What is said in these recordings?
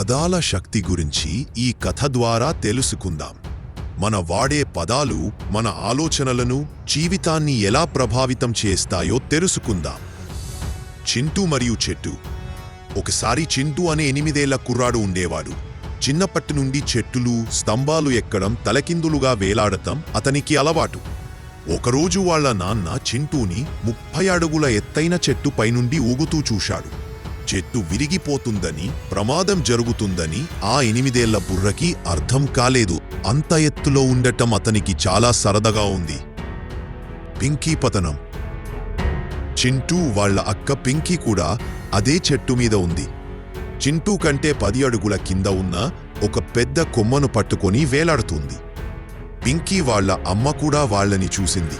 పదాల శక్తి గురించి ఈ కథ ద్వారా తెలుసుకుందాం. మన వాడే పదాలు మన ఆలోచనలను జీవితాన్ని ఎలా ప్రభావితం చేస్తాయో తెలుసుకుందాం. చింటూ మరియు చెట్టు. ఒకసారి చింటూ అనే ఎనిమిదేళ్ళ కుర్రాడు ఉండేవాడు. చిన్నప్పటి నుండి చెట్టులు స్తంభాలు ఎక్కడం తలకిందులుగా వేలాడటం అతనికి అలవాటు. ఒకరోజు వాళ్ళ నాన్న చింటూని ముప్పై అడుగుల ఎత్తైన చెట్టు పైనుండి ఊగుతూ చూశాడు. చెట్టు విరిగిపోతుందని ప్రమాదం జరుగుతుందని ఆ ఎనిమిదేళ్ళ బుర్రకి అర్థం కాలేదు. అంత ఎత్తులో ఉండటం అతనికి చాలా సరదాగా ఉంది. పింకీ పతనం. చింటూ వాళ్ళ అక్క పింకీ కూడా అదే చెట్టు మీద ఉంది. చింటూ కంటే పది అడుగుల కింద ఉన్న ఒక పెద్ద కొమ్మను పట్టుకొని వేలాడుతుంది. పింకీ వాళ్ళ అమ్మ కూడా వాళ్ళని చూసింది.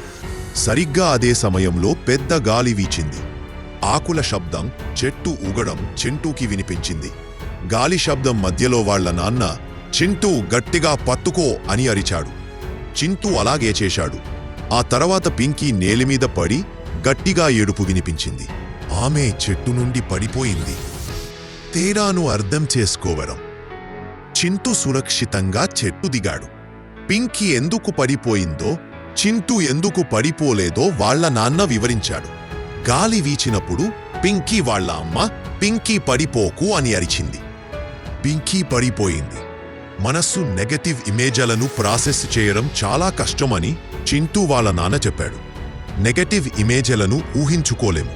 సరిగ్గా అదే సమయంలో పెద్ద గాలి వీచింది. ఆకుల శబ్దం చెట్టు ఊగడం చింటూకి వినిపించింది. గాలి శబ్దం మధ్యలో వాళ్ళ నాన్న చింటూ గట్టిగా పట్టుకో అని అరిచాడు. చింటూ అలాగే చేశాడు. ఆ తర్వాత పింకీ నేలిమీద పడి గట్టిగా ఏడుపు వినిపించింది. ఆమె చెట్టు నుండి పడిపోయింది. తేడాను అర్థం చేసుకోవడం చింటూ సురక్షితంగా చెట్టు దిగాడు. పింకీ ఎందుకు పడిపోయిందో చింటూ ఎందుకు పడిపోలేదో వాళ్ళ నాన్న వివరించాడు. గాలి వీచినప్పుడు పింకీ వాళ్ళ అమ్మ పింకీ పడిపోకు అని అరిచింది. పింకీ పడిపోయింది. మనస్సు నెగటివ్ ఇమేజలను ప్రాసెస్ చేయడం చాలా కష్టమని చింటూ వాళ్ళ నాన్న చెప్పాడు. నెగటివ్ ఇమేజలను ఊహించుకోలేము.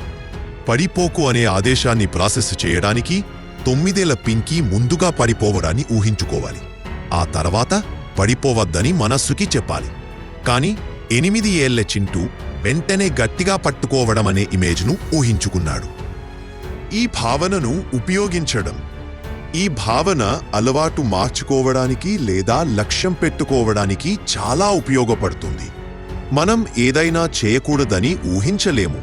పడిపోకు అనే ఆదేశాన్ని ప్రాసెస్ చేయడానికి తొమ్మిదేళ్ళ పింకీ ముందుగా పడిపోవడాన్ని ఊహించుకోవాలి. ఆ తర్వాత పడిపోవద్దని మనస్సుకి చెప్పాలి. కానీ ఎనిమిది ఏళ్ళ చింటూ వెంటనే గట్టిగా పట్టుకోవడం అనే ఇమేజ్ను ఊహించుకున్నాడు. ఈ భావనను ఉపయోగించడం ఈ భావన అలవాటు మార్చుకోవడానికి లేదా లక్ష్యం పెట్టుకోవడానికి చాలా ఉపయోగపడుతుంది. మనం ఏదైనా చేయకూడదని ఊహించలేము.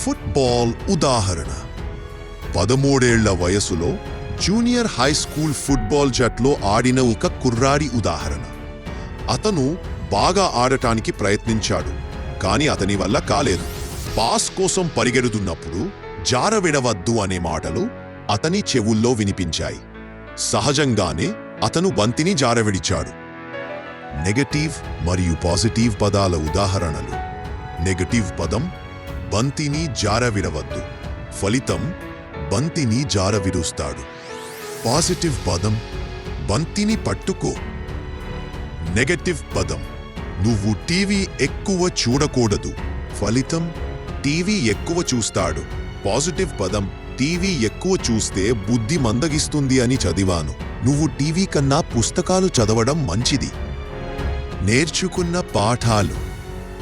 ఫుట్బాల్ ఉదాహరణ. పదమూడేళ్ళ వయసులో జూనియర్ హై స్కూల్ ఫుట్బాల్ జట్లో ఆడిన ఒక కుర్రాడి ఉదాహరణ. అతను బాగా ఆడటానికి ప్రయత్నించాడు. కాని అతని వల్ల కాలేదు. పాస్ కోసం పరిగెడుతున్నప్పుడు జారవిడవద్దు అనే మాటలు అతని చెవుల్లో వినిపించాయి. సహజంగానే అతను బంతిని జారవిడిచాడు నెగటివ్ మరియు పాజిటివ్ పదాల ఉదాహరణలు. నెగటివ్ పదం బంతిని జారవిడవద్దు ఫలితం బంతిని జారవిరుస్తాడు పాజిటివ్ పదం బంతిని పట్టుకో. నెగటివ్ పదం నువ్వు టీవీ ఎక్కువ చూడకూడదు. ఫలితం టీవీ ఎక్కువ చూస్తాడు. పాజిటివ్ పదం టీవీ ఎక్కువ చూస్తే బుద్ధి మందగిస్తుంది అని చదివాను. నువ్వు టీవీ కన్నా పుస్తకాలు చదవడం మంచిది. నేర్చుకున్న పాఠాలు.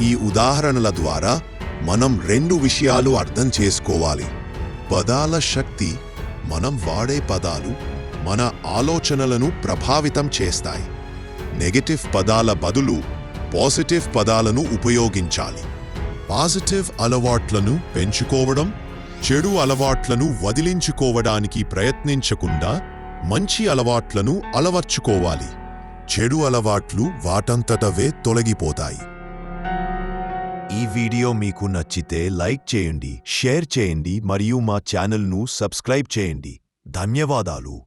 ఈ ఉదాహరణల ద్వారా మనం రెండు విషయాలు అర్థం చేసుకోవాలి. పదాల శక్తి మనం వాడే పదాలు మన ఆలోచనలను ప్రభావితం చేస్తాయి. నెగటివ్ పదాల బదులు పాజిటివ్ పదాలను ఉపయోగించాలి. పాజిటివ్ అలవాట్లను పెంచుకోవడం చెడు అలవాట్లను వదిలించుకోవడానికి ప్రయత్నించకుండా మంచి అలవాట్లను అలవర్చుకోవాలి. చెడు అలవాట్లు వాటంతటవే తొలగిపోతాయి. ఈ వీడియో మీకు నచ్చితే లైక్ చేయండి షేర్ చేయండి మరియు మా ఛానల్ను సబ్స్క్రైబ్ చేయండి. ధన్యవాదాలు.